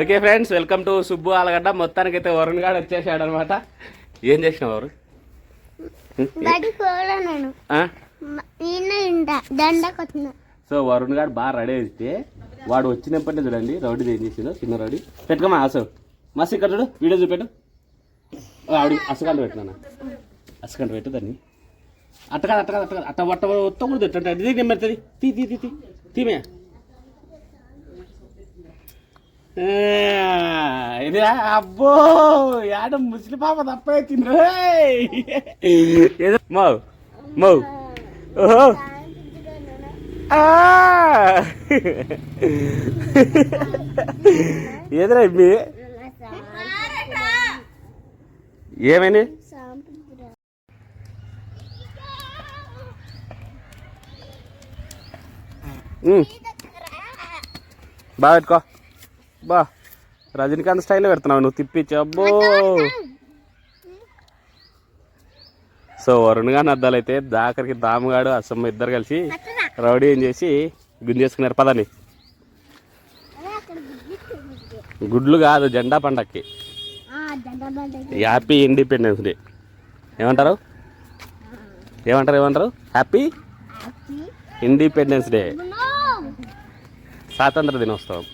Okay friends welcome to Subbu Allagadda. మొత్తానికి అయితే వరుణ్ గాడు వచ్చేసాడు అనమాట ఏం చేసినావు వరుణ్? కూడా వచ్చిన సో వరుణ్ గాడు బాగా రెడీ అయితే వాడు వచ్చినప్పటి చూడండి రౌడీ ఏం చేసిందో చిన్న రౌడీ. పెట్టుకోమా అసలు మస్తు ఇక్కడ చూడు వీడియో చూపెట్టు. ఆవిడ అసగంట పెట్టినా అసగంట పెట్టు దాన్ని. అట్ట కాదు అట్ట కాదు అట్ట వట్ట ఒత్తకూడదు ఎట్ట ఇది నేను పెడుతుంది. తీ తీ తీ తీ. తీమే ఇది అబ్బో యాడ ముసలి పాప తప్పే తిండ్రు ఏదో మౌ మౌ. ఓహో. ఆ! ఏదిరా ఏమైంది? బాగా పెట్టుకో. బా రజనీకాంత్ స్టైల్లో పెడుతున్నావు నువ్వు తిప్పించి. అబ్బో. సో వరుణ్ గాని అద్దాలు అయితే దాకరికి దాముగాడు అసమ్మ ఇద్దరు కలిసి రౌడీ ఏం చేసి గుంజేసుకున్నారు పదని గుడ్లు కాదు జెండా పండక్కి. Happy independence day. ఏమంటారు? ఏమంటారు ఏమంటారు? Happy independence day. స్వాతంత్ర దినోత్సవం.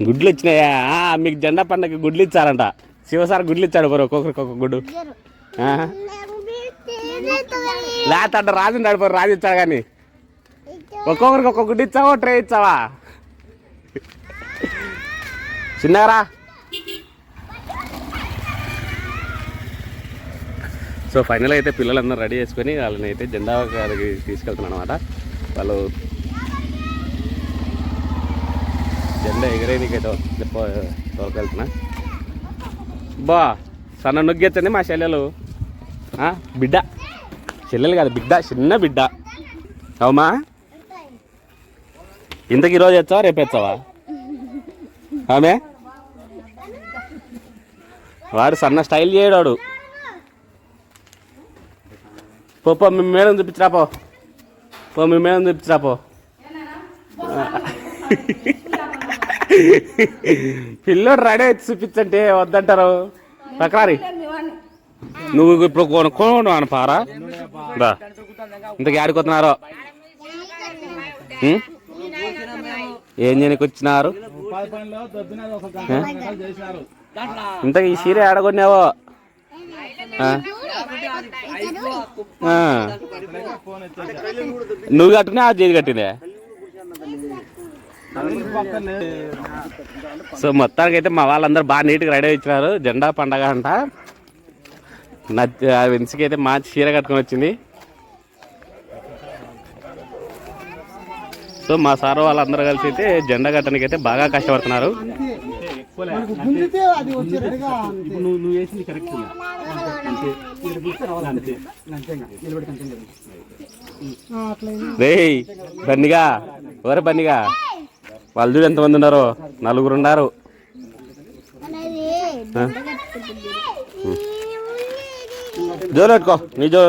గుడ్లు ఇచ్చినాయా మీకు జెండా పండగకి గుడ్లు ఇచ్చారంట శివసారి గుడ్లు ఇచ్చాడు బరు ఒక్కొక్కరికి ఒక్కొక్క గుడ్డు. ఆ. అంటే రాజు నడిపారు రాజు ఇచ్చాడు కానీ. ఒక్కొక్కరికి ఒక్కొక్క గుడ్డు ఇచ్చావా ట్రే ఇచ్చావా? చిన్నారా సో ఫైనల్ అయితే పిల్లలందరూ రెడీ చేసుకొని వాళ్ళని అయితే జెండా గారికి తీసుకెళ్తున్నాను అనమాట వాళ్ళు జెండా ఎగరేనికైతే తోలుకెళ్తున్నా. బా సన్న నొగ్గెచ్చండి మా చెల్లెలు. ఆ, బిడ్డ. చెల్లెలు కాదు బిడ్డ చిన్న బిడ్డ. అవుమా? ఇంతకు ఈరోజు వచ్చావా రేపు వచ్చావా ఆమె? వాడు సన్న స్టైల్ చేయడాడు. పో పో మీ మేడం చూపించరా పో. పో మీ మేడం చూపించరా పో. పిల్లోడు రెడీ అయితే చూపించంటే వద్దంటారు. తక్రారి నువ్వు ఇప్పుడు కొనుక్కోను అని పారా. దా. ఇంతకు ఆడుకొస్తున్నారో ఏం చేయనికి వచ్చినారు ఇంతకు ఈ చీర ఆడగొన్నావో ఆ? ఆ. నువ్వు కట్టినా అది చేతి కట్టిందే? సో మొత్తానికి అయితే మా వాళ్ళందరూ బాగా నీట్గా రెడీ ఇచ్చినారు జెండా పండగ అంట. నచ్చ ఆ వెన్స్కి అయితే మా చీర కట్టుకొని వచ్చింది. సో మా సార్ వాళ్ళందరూ కలిసి అయితే జెండా కట్టడానికి అయితే బాగా కష్టపడుతున్నారు. నువ్వు వేసింది కరెక్ట్ రేయ్ బన్నిగా ఎవరు బన్నిగా వాళ్ళు చూడు ఎంతమంది ఉన్నారు? నలుగురు ఉన్నారు? జోలు పెట్టుకో నీ జో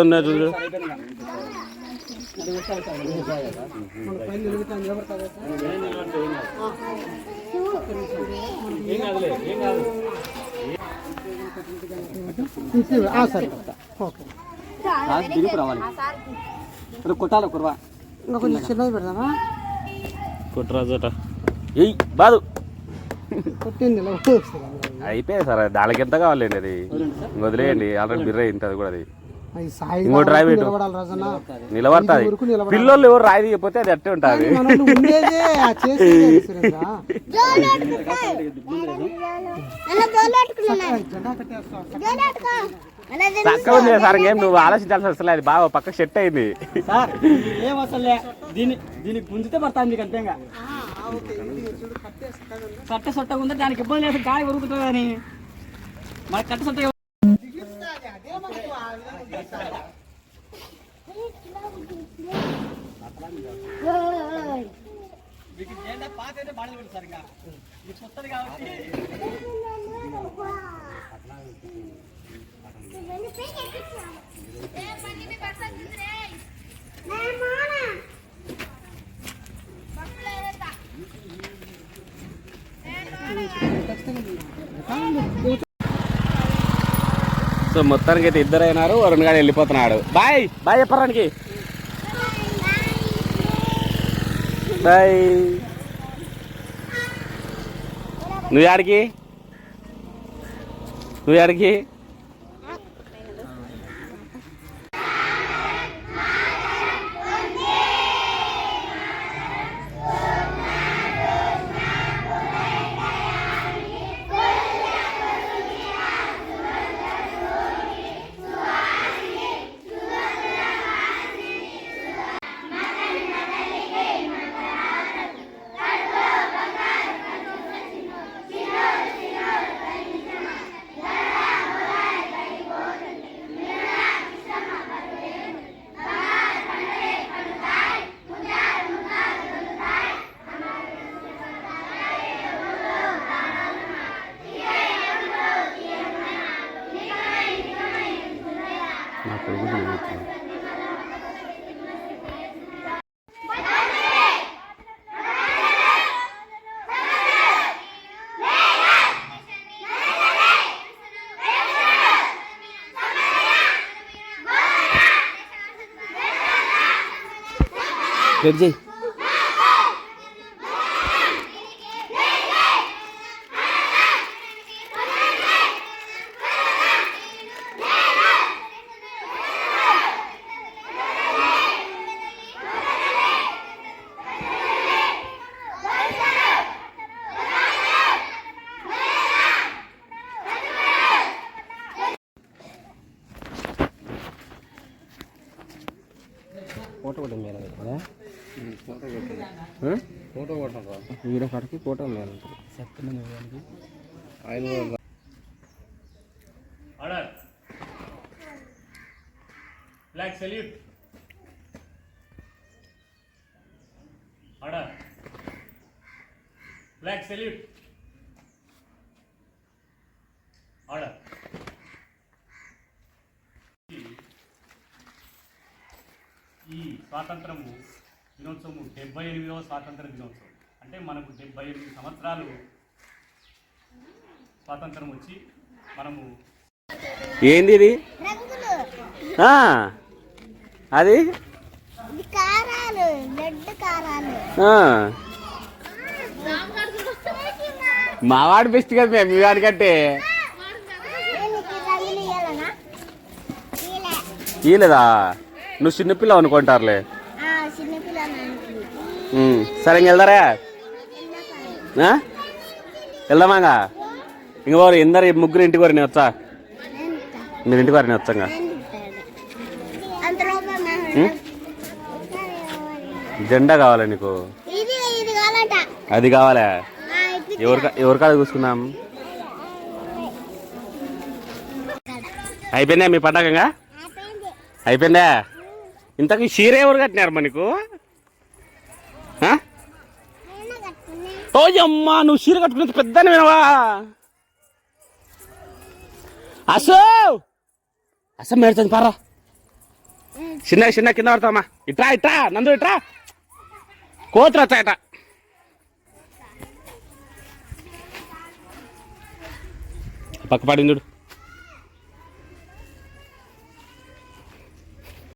సరే. ఓకే కొట్టాలి కుర్వా ఇంకా కొంచెం చిన్నది పెడదామా? కుట్రాజట ఏయ్ బాదు. అయిపోయింది సార్ దానికి ఎంత కావాలండి అది? వదిలేయండి ఆల్రెడీ బిర్ర అయింది అది కూడా అది. ఇంకోటి రాయి పెట్టు. నిలబడుతుంది. పిల్లలు ఎవరు రాయి తీయకపోతే అది అట్టే ఉంటుంది. చక్కగా ఉంది సార్ ఇంకేం నువ్వు ఆలోచించాల్సి అసలు అది బాగా పక్క సెట్ అయింది. సార్ ఏం అసలే దీన్ని దీనికి గుంజితే పడతాను మీకు అంతేగా? కట్ట సొట్ట ఉందా? దానికి ఇబ్బంది లేదు. గాలి ఉరుకుతుంది అని. మన కట్ట సొట్ట పాత అయితే బాడలు పెడతారు సార్ ఇంకా ఇది కొత్తది కాబట్టి సో మొత్తానికి అయితే ఇద్దరు అయినారు వరుణ్ గారు వెళ్ళిపోతున్నాడు. బాయ్! బాయ్ చెప్పరానికి బాయ్. నువ్వు యాడికి? నువ్వు యాడికి? నా కొడుకు తిరుగుతున్నాడు. వెయిట్ ఫోటో కొట్టండి వీడియో కాడికి ఫోటో ఉన్నాయి ఐదు వందలు black salute order. Black salute దినోత్సవము డెబ్బై ఎనిమిదవ స్వాతంత్ర దినోత్సవం. అంటే మనకు డెబ్బై ఎనిమిది సంవత్సరాలు స్వాతంత్రం వచ్చి మనము ఏంది ఇది? రంగులు ఆ, అది? కారాలు మావాడు బెస్ట్ కదా మేము మీ వాడికంటే ఈలేదా? నువ్వు చిన్నపిల్ల అనుకుంటారులే. సరే ఇంక వెళ్దారా? వెళ్దామాగా? ఇంక వారు ఎందరు ముగ్గురు ఇంటికి వారు నేను వచ్చా మీరు ఇంటికి వారు నేను వచ్చాగా జెండా కావాలా నీకు? అది కావాలా? ఎవరి ఎవరికాడ చూసుకుందాం? అయిపోయిందా మీ పండగంగా అయిపోయింది. ఇంతకు చీర ఎవరు కట్టినారు మనకు ఆ? నేను కట్టుకున్నా. ఓ అమ్మా నువ్వు చీర కట్టుకున్నంత పెద్ద వినవా? అసో అసలు మేడుతుంది పారా. చిన్న చిన్న కింద పడతామా ఇట్రా ఇట్రా నందు ఇట్రా. కోతురు వచ్చాయట. పక్క పడింది చూడు.